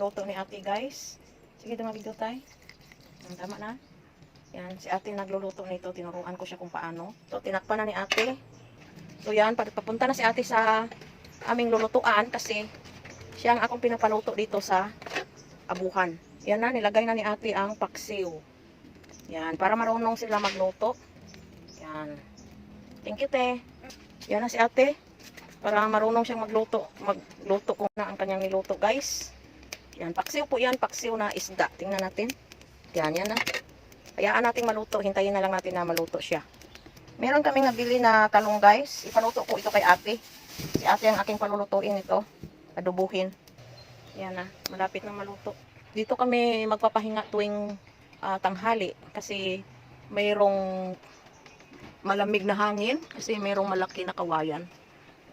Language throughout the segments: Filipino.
luto ni ate guys. Sige, dumabigyo tayo. Tama na. Yan, si ate nagluluto nito. Tinuruan ko siya kung paano. So, tinakpan na ni ate. So, yan, papunta na si ate sa aming lulutuan kasi siya ang akong pinapaluto dito sa abuhan. Yan na, nilagay na ni ate ang paksiw. Yan, para marunong sila magluto. Yan. Thank you, te. Yan na si ate. Para marunong siyang magluto. Magluto kung na ang kanyang niluto, guys. Yan, paksiw po yan. Paksiw na isda. Tingnan natin. Yan, yan na. Hayaan natin maluto. Hintayin na lang natin na maluto siya. Meron kaming nabili na talong, guys. Ipaluto ko ito kay ate. Si ate ang aking palulutuin ito. Adubuhin. Yan na. Malapit na maluto. Dito kami magpapahinga tuwing ah, tanghali. Kasi mayroong malamig na hangin. Kasi mayroong malaki na kawayan.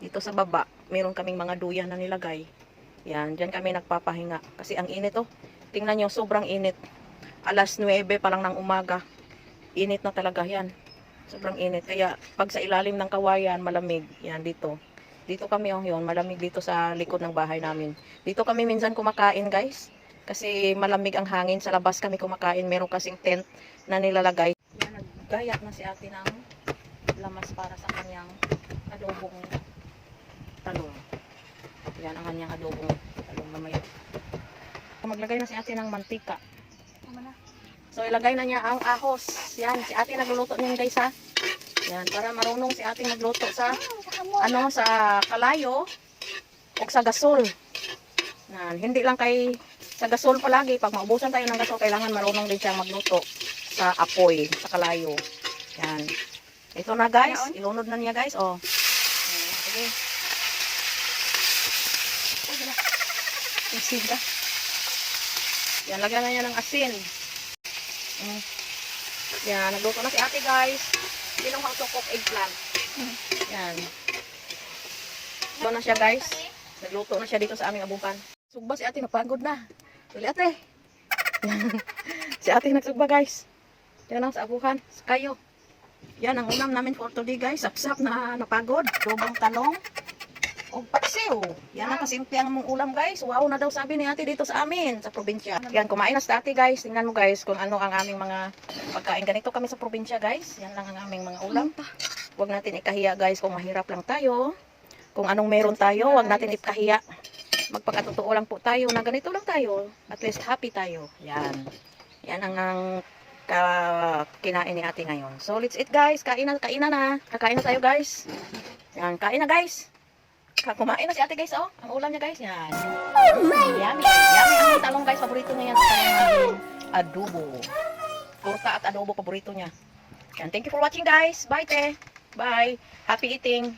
Dito sa baba, meron kaming mga duyan na nilagay. Yan, dyan kami nagpapahinga. Kasi ang init oh. Tingnan nyo, sobrang init. Alas 9 pa lang ng umaga. Init na talaga yan. Sobrang init. Kaya pag sa ilalim ng kawayan, malamig. Yan, dito. Dito kami oh, yun. Malamig dito sa likod ng bahay namin. Dito kami minsan kumakain, guys. Kasi malamig ang hangin. Sa labas kami kumakain. Meron kasing tent na nilalagay. Yan, naggaya na si ate ng lamas para sa kanyang adobong talong. Yan ang kanyang adobong na may. Maglagay na si ate ng mantika. So ilagay na niya ang ahos. Yan, si ate nagluluto niyan guys ha. Yan, para marunong si ate magluto sa ano sa kalayo o sa gasol. Yan, hindi lang kay sa gasol palagi. Pag maubusan tayo ng gasol, kailangan marunong din siya magluto sa apoy, sa kalayo. Yan. Ito na guys, ilunod na niya guys. Oh. Yan, Asin ka. Yan, lagyan na niya ng asin. Mm. Yan, nagluto na si ate guys. Hindi lang how to cook eggplant. Yan. Ito na siya guys. Nagluto na siya dito sa aming abukan. Sugba si ate, napagod na. Dali ate. Si ate nagsugba guys. Yan ang sa abukan. Kayo. Yan ang ulam namin for today guys. Sapsap na napagod. Dobong talong. O paksiw. Yan ang kasimple ang mong ulam guys. Wow na daw sabi ni ate dito sa amin sa probinsya. Yan kumain na sa ate guys. Tingnan mo guys kung ano ang aming mga pagkain. Ganito kami sa probinsya guys. Yan lang ang aming mga ulam. Huwag natin ikahiya guys kung mahirap lang tayo. Kung anong meron tayo, huwag natin ikahiya. Magpakatotoo lang po tayo na ganito lang tayo. At least happy tayo. Yan. Yan ang, ang ka, kinain ni ate ngayon. So let's eat guys. Kain na, kain na na. Kakain na tayo guys. Yan, kain na guys. Kumain na si ate guys, oh. Ang ulam niya guys, yan. Oh my Yummy. Yummy ang talong guys, paborito niya yan. Adobo. Turta at adobo, paborito niya. Yan, thank you for watching guys. Bye, te. Bye. Happy eating.